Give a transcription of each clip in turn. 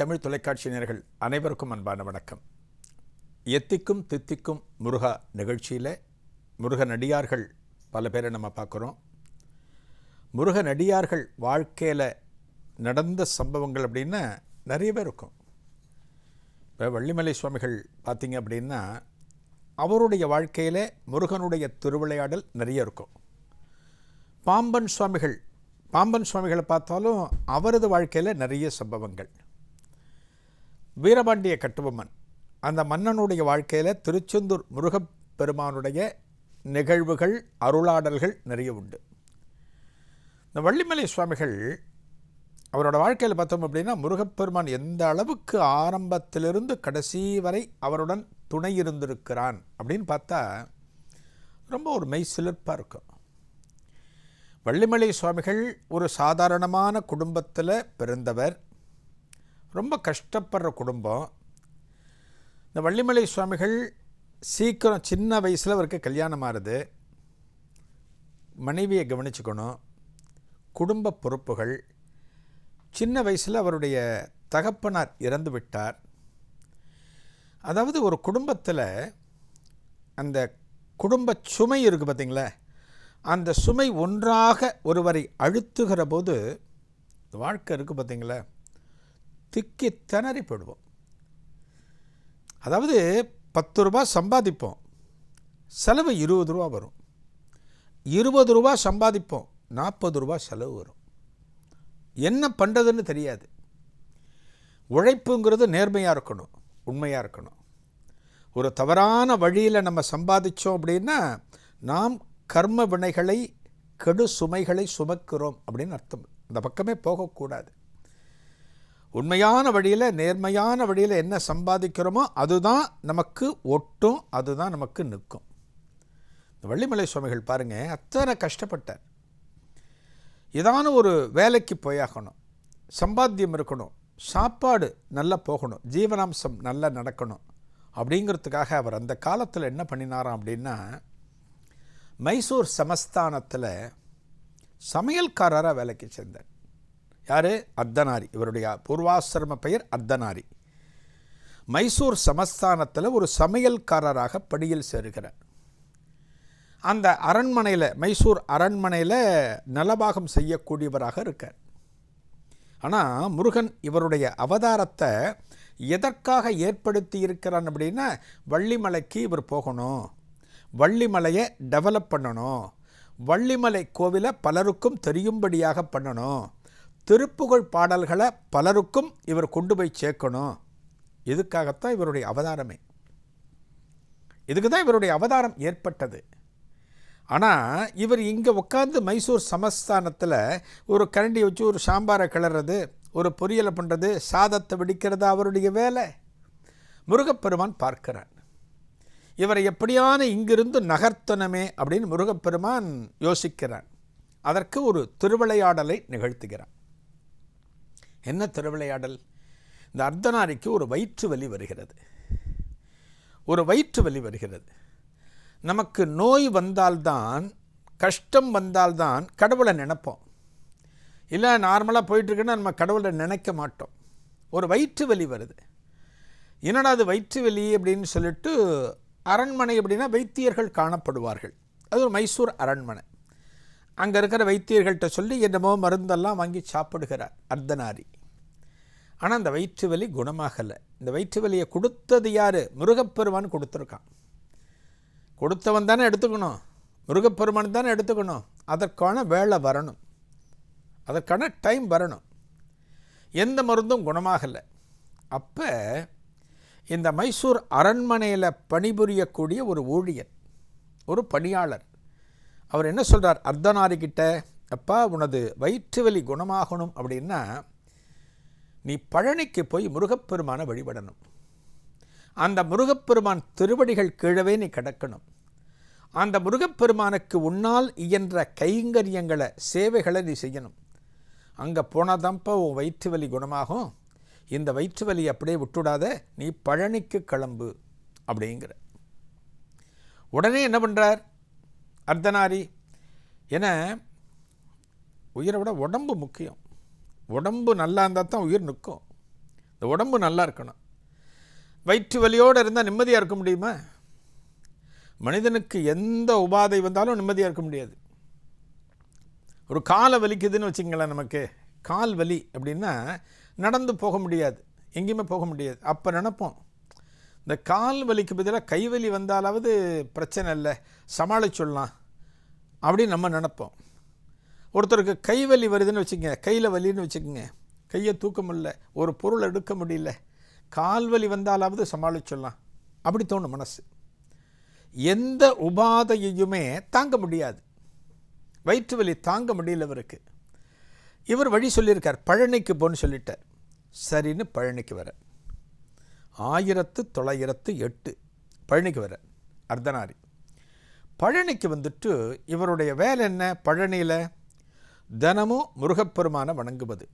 தமிழ் தமிழ் தொலைக்காட்சியினர்கள் அனைவருக்கும் அன்பான வணக்கம். எத்திக்கும் தித்திக்கும் முருகா நிகழ்ச்சியில் முருக நடிகார்கள் பல பேரை நம்ம பார்க்குறோம். முருக நடிகார்கள் வாழ்க்கையில் நடந்த சம்பவங்கள் அப்படின்னா நிறைய பேர் இருக்கும். இப்போ வள்ளிமலை சுவாமிகள் பார்த்திங்க அப்படின்னா அவருடைய வாழ்க்கையில் முருகனுடைய திருவிளையாடல் நிறைய இருக்கும். பாம்பன் சுவாமிகள் பாம்பன் சுவாமிகளை பார்த்தாலும் அவரது வாழ்க்கையில் நிறைய சம்பவங்கள். வீரபாண்டிய கட்டுபொம்மன். அந்த மன்னனுடைய வாழ்க்கையில் திருச்செந்தூர் முருகப்பெருமானுடைய நிகழ்வுகள் அருளாடல்கள் நிறைய உண்டு. இந்த வள்ளிமலை சுவாமிகள் அவரோட வாழ்க்கையில் பார்த்தோம் அப்படின்னா முருகப்பெருமான் எந்த அளவுக்கு ஆரம்பத்திலிருந்து கடைசி வரை அவருடன் துணை இருந்திருக்கிறான் அப்படின்னு பார்த்தா ரொம்ப ஒரு மெய் சிலிர்ப்பாக இருக்கும். வள்ளிமலை சுவாமிகள் ஒரு சாதாரணமான குடும்பத்தில் பிறந்தவர். ரொம்ப கஷ்டப்படுற குடும்பம். இந்த வள்ளிமலை சுவாமிகள் சீக்கிரம் சின்ன வயசில் அவருக்கு கல்யாணம் ஆறுது. மனைவியை கவனிச்சுக்கணும். குடும்ப பொறுப்புகள். சின்ன வயசில் அவருடைய தகப்பனார் இறந்து விட்டார். அதாவது ஒரு குடும்பத்தில் அந்த குடும்ப சுமை இருக்குது பார்த்தீங்களா அந்த சுமை ஒன்றாக ஒருவரை அழுத்துகிற போது வாழ்க்கை இருக்குது பார்த்தீங்களா திக்கி திணறி போடுவோம் அதாவது பத்து ரூபா சம்பாதிப்போம். செலவு இருபது ரூபா வரும். இருபது ரூபா சம்பாதிப்போம். நாற்பது ரூபா செலவு வரும். என்ன பண்ணுறதுன்னு தெரியாது. உழைப்புங்கிறது நேர்மையாக இருக்கணும். உண்மையாக இருக்கணும். ஒரு தவறான வழியில் நம்ம சம்பாதிச்சோம் அப்படின்னா நாம் கர்ம வினைகளை கெடு சுமைகளை சுமக்கிறோம் அப்படின்னு அர்த்தம். அந்த பக்கமே போகக்கூடாது. உண்மையான வழியில் நேர்மையான வழியில் என்ன சம்பாதிக்கிறோமோ அதுதான் நமக்கு ஒட்டும் அதுதான் நமக்கு நிற்கும். இந்த வள்ளிமலை சுவாமிகள் பாருங்கள் அத்தனை கஷ்டப்பட்டார். ஏதான ஒரு வேலைக்கு போயாகணும் சம்பாத்தியம் இருக்கணும் சாப்பாடு நல்லா போகணும் ஜீவனாம்சம் நல்லா நடக்கணும் அப்படிங்கிறதுக்காக அவர் அந்த காலத்தில் என்ன பண்ணினாராம் அப்படின்னா மைசூர் சமஸ்தானத்தில் சமையல்காரராக வேலைக்கு சேர்ந்தார். யார்? அர்த்தனாரி இவருடைய பூர்வாசிரம பெயர் அர்த்தனாரி மைசூர் சமஸ்தானத்தில் ஒரு சமையல்காரராக படியில் சேருகிறார். அந்த அரண்மனையில் மைசூர் அரண்மனையில் நலபாகம் செய்யக்கூடியவராக இருக்கார். ஆனால் முருகன் இவருடைய அவதாரத்தை எதற்காக ஏற்படுத்தி இருக்கிறான் அப்படின்னா வள்ளிமலைக்கு இவர் போகணும். வள்ளிமலையை டெவலப் பண்ணணும். வள்ளிமலை கோவிலை பலருக்கும் தெரியும்படியாக பண்ணணும். திருப்புகழ் பாடல்களை பலருக்கும் இவர் கொண்டு போய் சேர்க்கணும். இதுக்காகத்தான் இவருடைய அவதாரமே. இதுக்கு தான் இவருடைய அவதாரம் ஏற்பட்டது. ஆனால் இவர் இங்கே உட்காந்து மைசூர் சமஸ்தானத்தில் ஒரு கரண்டி வச்சு ஒரு சாம்பாரை கிளறது ஒரு பொரியலை பண்ணுறது சாதத்தை வெடிக்கிறது அவருடைய வேலை. முருகப்பெருமான் பார்க்கிறான் இவரை எப்படியான இங்கிருந்து நகர்த்தனமே அப்படின்னு முருகப்பெருமான் யோசிக்கிறான் அதற்கு ஒரு திருவிளையாடலை நிகழ்த்துகிறான் என்ன திருவிளையாடல்? இந்த அர்த்தநாரிக்கு ஒரு வயிற்று வலி வருகிறது. ஒரு வயிற்று வலி வருகிறது. நமக்கு நோய் வந்தால்தான் கஷ்டம் வந்தால்தான் கடவுளை நினைப்போம். இல்லை நார்மலாக போயிட்டுருக்குன்னா நம்ம கடவுளை நினைக்க மாட்டோம். ஒரு வயிற்று வலி வருது. என்னடா அது வயிற்று வலி அப்படின்னு சொல்லிட்டு அரண்மனை அப்படின்னா வைத்தியர்கள் காணப்படுவார்கள். அது ஒரு மைசூர் அரண்மனை. அங்கே இருக்கிற வைத்தியர்கள்ட்ட சொல்லி என்னமோ மருந்தெல்லாம் வாங்கி சாப்பிடுகிறார் அர்த்தநாரி. ஆனால் அந்த வயிற்று வலி குணமாகலை. இந்த வயிற்று வலியை கொடுத்தது யார்? முருகப்பெருமான் கொடுத்துருக்கான். கொடுத்தவன் தானே எடுத்துக்கணும். முருகப்பெருமான் தானே எடுத்துக்கணும். அதற்கான வேலை வரணும். அதற்கான டைம் வரணும். எந்த மருந்தும் குணமாகலை. அப்போ இந்த மைசூர் அரண்மனையில் பணிபுரியக்கூடிய ஒரு ஊழியர் ஒரு பணியாளர் அவர் என்ன சொல்கிறார் அர்த்தநாரிக்கிட்ட அப்பா உனது வயிற்று வலி குணமாகணும் அப்படின்னா நீ பழனிக்கு போய் முருகப்பெருமானை வழிபடணும். அந்த முருகப்பெருமான் திருவடிகள் கீழவே நீ கிடக்கணும். அந்த முருகப்பெருமானுக்கு உன்னால் இயன்ற கைங்கரியங்களை சேவைகளை நீ செய்யணும். அங்கே போனாதான்ப்பா உன் வயிற்று வலி குணமாகும். இந்த வயிற்று வலி அப்படியே விட்டுடாத நீ பழனிக்கு கிளம்பு அப்படிங்கிற உடனே என்ன பண்ணுறார் அர்த்தநாரி. என உயிரை விட உடம்பு முக்கியம். உடம்பு நல்லா இருந்தால் தான் உயிர் நிற்கும். இந்த உடம்பு நல்லா இருக்கணும். வயிற்று வலியோடு இருந்தால் நிம்மதியாக இருக்க முடியுமா? மனிதனுக்கு எந்த உபாதை வந்தாலும் நிம்மதியாக இருக்க முடியாது. ஒரு காலை வலிக்குதுன்னு வச்சுங்களேன் நமக்கு. கால் வலி அப்படின்னா நடந்து போக முடியாது. எங்கேயுமே போக முடியாது. அப்போ நினப்போம் இந்த கால் வலிக்கு பதிலாக கைவலி வந்தாலாவது பிரச்சனை இல்லை. சமாளிச்சுடலாம். அப்படின்னு நம்ம நினப்போம். ஒருத்தருக்கு கை வலி வருதுன்னு வச்சுக்கங்க கையில் வலின்னு வச்சுக்கோங்க கையை தூக்க முடியல ஒரு பொருள் எடுக்க முடியல கால் வலி வந்தாலாவது சமாளிச்சிடலாம். அப்படி தோணும் மனசு. எந்த உபாதையையுமே தாங்க முடியாது. வயிற்று வலி தாங்க முடியல இவருக்கு. இவர் வழி சொல்லியிருக்கார் பழனிக்கு போன்னு சொல்லிட்டார். சரின்னு பழனிக்கு வர. ஆயிரத்து தொள்ளாயிரத்து எட்டு பழனிக்கு வர அர்த்தநாரி. பழனிக்கு வந்துட்டு இவருடைய வேலை என்ன? பழனியில் தினமும் முருகப்பெருமானை வணங்குவது.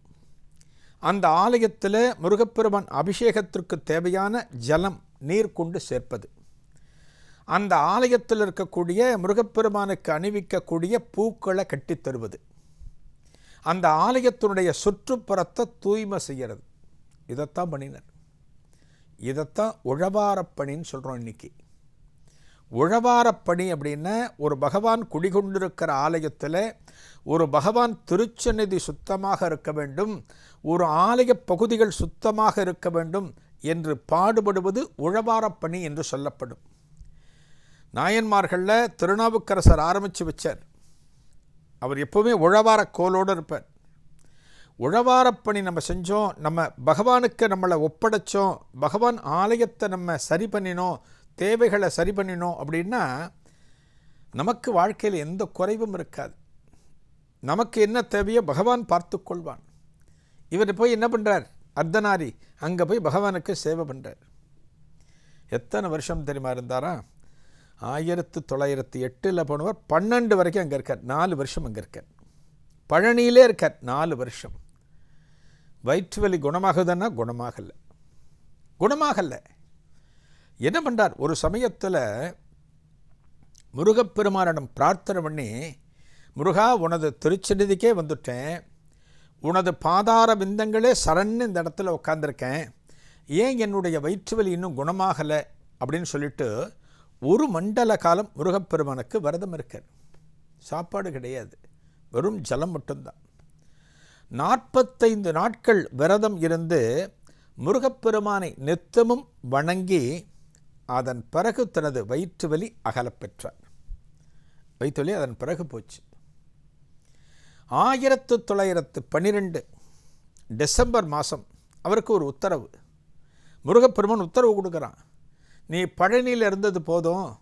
அந்த ஆலயத்தில் முருகப்பெருமான் அபிஷேகத்திற்கு தேவையான ஜலம் நீர் கொண்டு சேர்ப்பது. அந்த ஆலயத்தில் இருக்கக்கூடிய முருகப்பெருமானுக்கு அணிவிக்கக்கூடிய பூக்களை கட்டித் தருவது. அந்த ஆலயத்தினுடைய சுற்றுப்புறத்தை தூய்மை செய்கிறது இதைத்தான் பண்ணினர். இதைத்தான் உழவாரப்பணின்னு சொல்கிறோம் இன்றைக்கி உழவாரப்பணி அப்படின்னா ஒரு பகவான் குடிகொண்டிருக்கிற ஆலயத்தில் ஒரு பகவான் திருச்சந்நிதி சுத்தமாக இருக்க வேண்டும் ஒரு ஆலய பகுதிகள் சுத்தமாக இருக்க வேண்டும் என்று பாடுபடுவது உழவாரப்பணி என்று சொல்லப்படும். நாயன்மார்களில் திருநாவுக்கரசர் ஆரம்பித்து வச்சார். அவர் எப்போவுமே உழவார கோலோடு இருப்பார். உழவாரப்பணி நம்ம செஞ்சோம் நம்ம பகவானுக்கு நம்மளை ஒப்படைச்சோம் பகவான் ஆலயத்தை நம்ம சரி பண்ணினோம் தேவைகளை சரி பண்ணினோம் அப்படின்னா நமக்கு வாழ்க்கையில் எந்த குறைவும் இருக்காது. நமக்கு என்ன தேவையோ பகவான் பார்த்து கொள்வான். இவர் போய் என்ன பண்ணுறார் அர்த்தநாரி அங்கே போய் பகவானுக்கு சேவை பண்ணுறார் எத்தனை வருஷம் தெரியுமா இருந்தாரா? ஆயிரத்து தொள்ளாயிரத்தி எட்டில் போனவர் பன்னெண்டு வரைக்கும் அங்கே இருக்கார். நாலு வருஷம் அங்கே இருக்கார். பழனியிலே இருக்கார். நாலு வருஷம். வயிற்று வலி குணமாகுதுன்னா குணமாகலை. குணமாகலை. என்ன பண்ணுறார் ஒரு சமயத்தில் முருகப்பெருமானிடம் பிரார்த்தனை பண்ணி முருகா உனது திருச்செடிதிக்கே வந்துட்டேன். உனது பாதார பிந்தங்களே சரண்னு இந்த இடத்துல உட்காந்துருக்கேன் ஏன் என்னுடைய வயிற்று வலி இன்னும் குணமாகலை? அப்படின்னு சொல்லிட்டு ஒரு மண்டல காலம் முருகப்பெருமானுக்கு விரதம் இருக்கார். சாப்பாடு கிடையாது. வெறும் ஜலம் மட்டும்தான். நாற்பத்தைந்து நாட்கள் விரதம் இருந்து முருகப்பெருமானை நித்தமும் வணங்கி அதன் பிறகு தனது வயிற்று வலி அகலப்பெற்றார். வயிற்று வலி அதன் பிறகு போச்சு. ஆயிரத்து தொள்ளாயிரத்து பன்னிரெண்டு டிசம்பர் மாதம் அவருக்கு ஒரு உத்தரவு. முருகப்பெருமான் உத்தரவு கொடுக்குறான். நீ பழனியில் இருந்தது போதும்.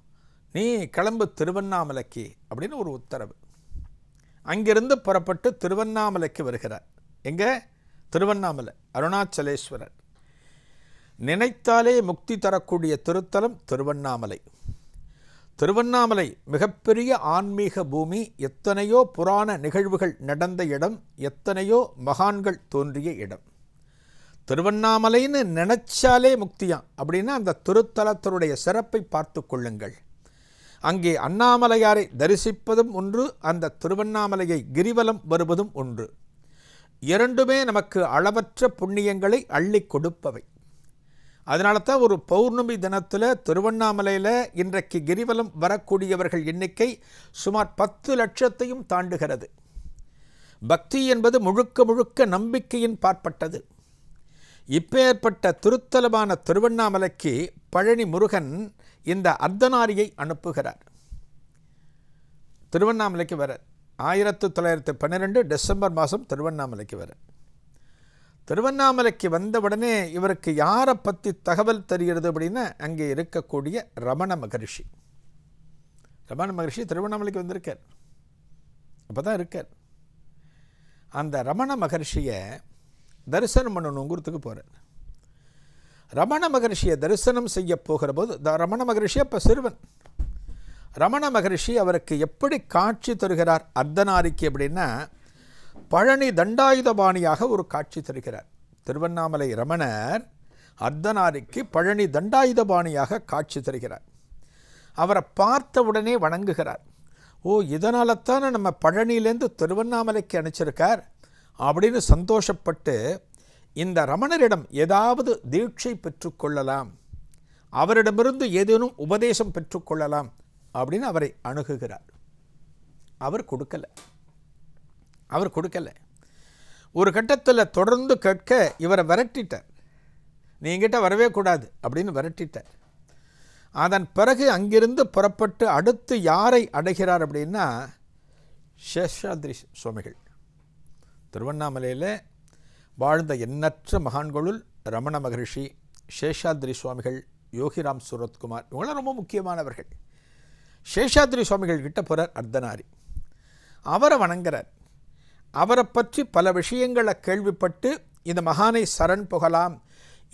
நீ கிளம்பு திருவண்ணாமலைக்கு அப்படின்னு ஒரு உத்தரவு. அங்கிருந்து புறப்பட்டு திருவண்ணாமலைக்கு வருகிறார். எங்கே? திருவண்ணாமலை அருணாச்சலேஸ்வரர். நினைத்தாலே முக்தி தரக்கூடிய திருத்தலம் திருவண்ணாமலை. திருவண்ணாமலை மிகப்பெரிய ஆன்மீக பூமி எத்தனையோ புராண நிகழ்வுகள் நடந்த இடம் எத்தனையோ மகான்கள் தோன்றிய இடம். திருவண்ணாமலைன்னு நினைச்சாலே முக்தியாம். அப்படின்னா அந்த திருத்தலத்தினுடைய சிறப்பை பார்த்து கொள்ளுங்கள். அங்கே அண்ணாமலையாரை தரிசிப்பதும் ஒன்று அந்த திருவண்ணாமலையை கிரிவலம் வருவதும் ஒன்று. இரண்டுமே நமக்கு அளவற்ற புண்ணியங்களை அள்ளி கொடுப்பவை. அதனால தான் ஒரு பௌர்ணமி தினத்தில் திருவண்ணாமலையில் இன்றைக்கு கிரிவலம் வரக்கூடியவர்கள் எண்ணிக்கை சுமார் பத்து லட்சத்தையும் தாண்டுகிறது. பக்தி என்பது முழுக்க முழுக்க நம்பிக்கையின் பாற்பட்டது இப்பேற்பட்ட திருத்தலமான திருவண்ணாமலைக்கு பழனி முருகன் இந்த அர்த்தநாரியை அனுப்புகிறார். திருவண்ணாமலைக்கு வர ஆயிரத்து தொள்ளாயிரத்து பன்னிரெண்டு டிசம்பர் மாதம் திருவண்ணாமலைக்கு வர. திருவண்ணாமலைக்கு வந்தவுடனே இவருக்கு யாரை பற்றி தகவல் தெரிகிறது அப்படின்னா அங்கே இருக்கக்கூடிய ரமண மகரிஷி. ரமண மகரிஷி திருவண்ணாமலைக்கு வந்திருக்கார். அப்போ தான் இருக்கார். அந்த ரமண மகர்ஷியை தரிசனம் பண்ணணுங்கிறதுக்கு போகிறார் ரமண மகரிஷியை தரிசனம் செய்ய போகிற போது த- ரமண மகரிஷி அப்போ சிறுவன். ரமண மகரிஷி அவருக்கு எப்படி காட்சி தருகிறார் அர்த்தநாரிக்கு அப்படின்னா பழனி தண்டாயுதபாணியாக ஒரு காட்சி தருகிறார். திருவண்ணாமலை ரமணர் அர்த்தநாரிக்கு பழனி தண்டாயுதபாணியாக காட்சி தருகிறார். அவரை பார்த்த உடனே வணங்குகிறார். ஓ இதனால தானே நம்ம பழனியிலேருந்து திருவண்ணாமலைக்கு அனுப்பிச்சிருக்கார்? அப்படின்னு சந்தோஷப்பட்டு இந்த ரமணரிடம் ஏதாவது தீட்சை பெற்றுக்கொள்ளலாம் அவரிடமிருந்து ஏதேனும் உபதேசம் பெற்றுக்கொள்ளலாம் அப்படின்னு அவரை அணுகுகிறார். அவர் கொடுக்கல. அவர் கொடுக்கல. ஒரு கட்டத்தில் தொடர்ந்து கேட்க இவரை விரட்டிட்டார். நீ என்கிட்ட வரவே கூடாது அப்படின்னு விரட்டிட்டார். அதன் பிறகு அங்கிருந்து புறப்பட்டு அடுத்து யாரை அடைகிறார் அப்படின்னா சேஷாத்ரி சுவாமிகள். திருவண்ணாமலையில் வாழ்ந்த எண்ணற்ற மகான்களுள் ரமண மகரிஷி சேஷாத்ரி சுவாமிகள் யோகிராம் சுரத்குமார் இவங்களாம் ரொம்ப முக்கியமானவர்கள். சேஷாத்ரி சுவாமிகள் கிட்ட போகிறார் அர்த்தனாரி அவரை வணங்குறார். அவரை பற்றி பல விஷயங்களை கேள்விப்பட்டு இந்த மகானை சரண் புகலாம்.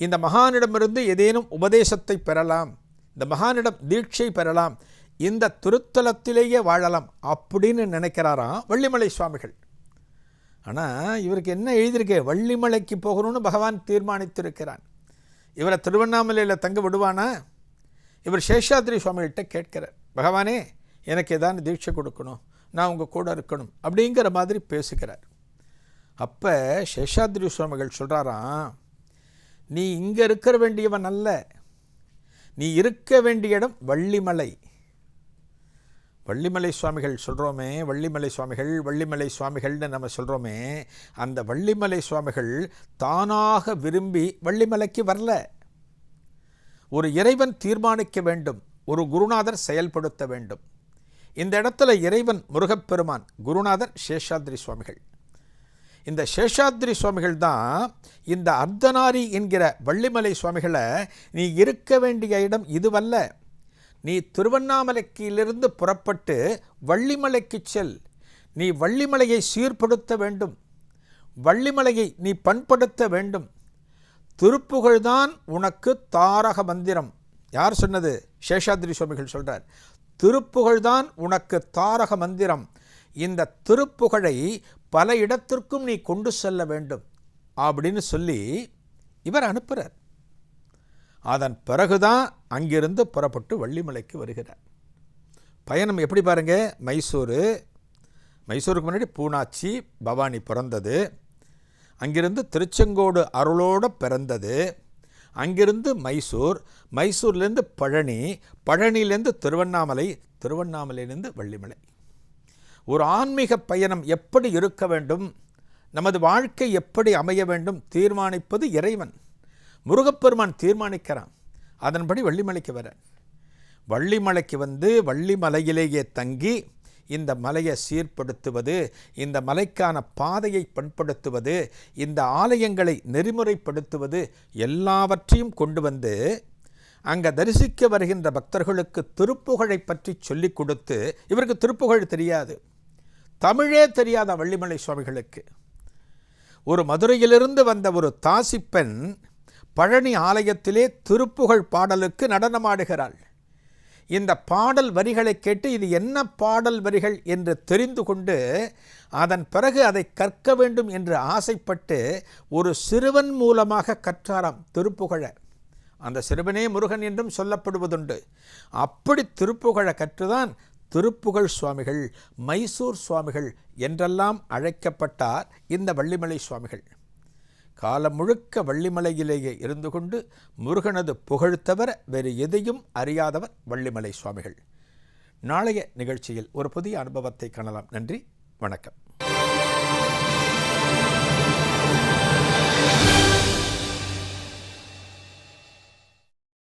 இந்த மகானிடமிருந்து ஏதேனும் உபதேசத்தை பெறலாம். இந்த மகானிடம் தீட்சை பெறலாம். இந்த திருத்தலத்திலேயே வாழலாம் அப்படின்னு நினைக்கிறாராம் வள்ளிமலை சுவாமிகள். ஆனால் இவருக்கு என்ன எழுதியிருக்கே? வள்ளிமலைக்கு போகணும்னு பகவான் தீர்மானித்திருக்கிறான் இவரை திருவண்ணாமலையில் தங்க விடுவானா? இவர் சேஷாத்ரி சுவாமிகிட்ட கேட்கிறார். பகவானே எனக்கு ஏதான தீட்சை கொடுக்கணும். நான் உங்கள் கூட இருக்கணும் அப்படிங்கிற மாதிரி பேசுகிறார். அப்போ சேஷாத்ரி சுவாமிகள் சொல்கிறாராம் நீ இங்கே இருக்கிற வேண்டியவன் அல்ல. நீ இருக்க வேண்டிய இடம் வள்ளிமலை. வள்ளிமலை சுவாமிகள் சொல்கிறோமே வள்ளிமலை சுவாமிகள் வள்ளிமலை சுவாமிகள்னு நம்ம சொல்கிறோமே அந்த வள்ளிமலை சுவாமிகள் தானாக விரும்பி வள்ளிமலைக்கு வரல. ஒரு இறைவன் தீர்மானிக்க வேண்டும் ஒரு குருநாதர் செயல்படுத்த வேண்டும். இந்த இடத்துல இறைவன் முருகப்பெருமான் குருநாதர் சேஷாத்ரி சுவாமிகள். இந்த சேஷாத்ரி சுவாமிகள் தான் இந்த அர்த்தனாரி என்கிற வள்ளிமலை சுவாமிகளை நீ இருக்க வேண்டிய இடம் இதுவல்ல. நீ திருவண்ணாமலைக்கிலிருந்து புறப்பட்டு வள்ளிமலைக்கு செல். நீ வள்ளிமலையை சீர்படுத்த வேண்டும். வள்ளிமலையை நீ பண்படுத்த வேண்டும். திருப்புகழ்தான் உனக்கு தாரக மந்திரம். யார் சொன்னது? சேஷாத்ரி சுவாமிகள் சொல்கிறார் திருப்புகழ்தான் உனக்கு தாரக மந்திரம். இந்த திருப்புகழை பல இடத்திற்கும் நீ கொண்டு செல்ல வேண்டும். அப்படின்னு சொல்லி இவர் அனுப்புகிறார் அதன் பிறகுதான் அங்கிருந்து புறப்பட்டு வள்ளிமலைக்கு வருகிறார். பயணம் எப்படி பாருங்க? மைசூர். மைசூருக்கு முன்னாடி பூனாச்சி பவானி பிறந்தது. அங்கிருந்து திருச்செங்கோடு அருளோடு பிறந்தது. அங்கிருந்து மைசூர் மைசூர்லேருந்து பழனி பழனியிலேருந்து திருவண்ணாமலை திருவண்ணாமலையிலேருந்து வள்ளிமலை. ஒரு ஆன்மீக பயணம் எப்படி இருக்க வேண்டும்? நமது வாழ்க்கை எப்படி அமைய வேண்டும்? தீர்மானிப்பது இறைவன். முருகப்பெருமான் தீர்மானிக்கிறான். அதன்படி வள்ளிமலைக்கு வர வள்ளிமலைக்கு வந்து வள்ளிமலையிலேயே தங்கி இந்த மலையை சீர்படுத்துவது இந்த மலைக்கான பாதையை பண்படுத்துவது இந்த ஆலயங்களை நெறிமுறைப்படுத்துவது எல்லாவற்றையும் கொண்டு வந்து அங்கே தரிசிக்க வருகின்ற பக்தர்களுக்கு திருப்புகழை பற்றி சொல்லிக் கொடுத்து இவருக்கு திருப்புகழ் தெரியாது. தமிழே தெரியாத வள்ளிமலை சுவாமிகளுக்கு. ஒரு மதுரையிலிருந்து வந்த ஒரு தாசிப்பெண் பழனி ஆலயத்திலே திருப்புகழ் பாடலுக்கு நடனமாடுகிறாள். இந்த பாடல் வரிகளை கேட்டு இது என்ன பாடல் வரிகள் என்று தெரிந்து கொண்டு அதன் பிறகு அதை கற்க வேண்டும் என்று ஆசைப்பட்டு ஒரு சிறுவன் மூலமாக கற்றாராம் திருப்புகழ. அந்த சிறுவனே முருகன் என்றும் சொல்லப்படுவதுண்டு. அப்படி திருப்புகழ கற்றுதான் திருப்புகழ் சுவாமிகள் மைசூர் சுவாமிகள் என்றெல்லாம் அழைக்கப்பட்டார் இந்த வள்ளிமலை சுவாமிகள். காலம் முழுக்க வள்ளிமலையிலேயே இருந்து கொண்டு முருகனது புகழ்த்தவர வேறு எதையும் அறியாதவர் வள்ளிமலை சுவாமிகள். நாளைய நிகழ்ச்சியில் ஒரு புதிய அனுபவத்தை காணலாம். நன்றி. வணக்கம்.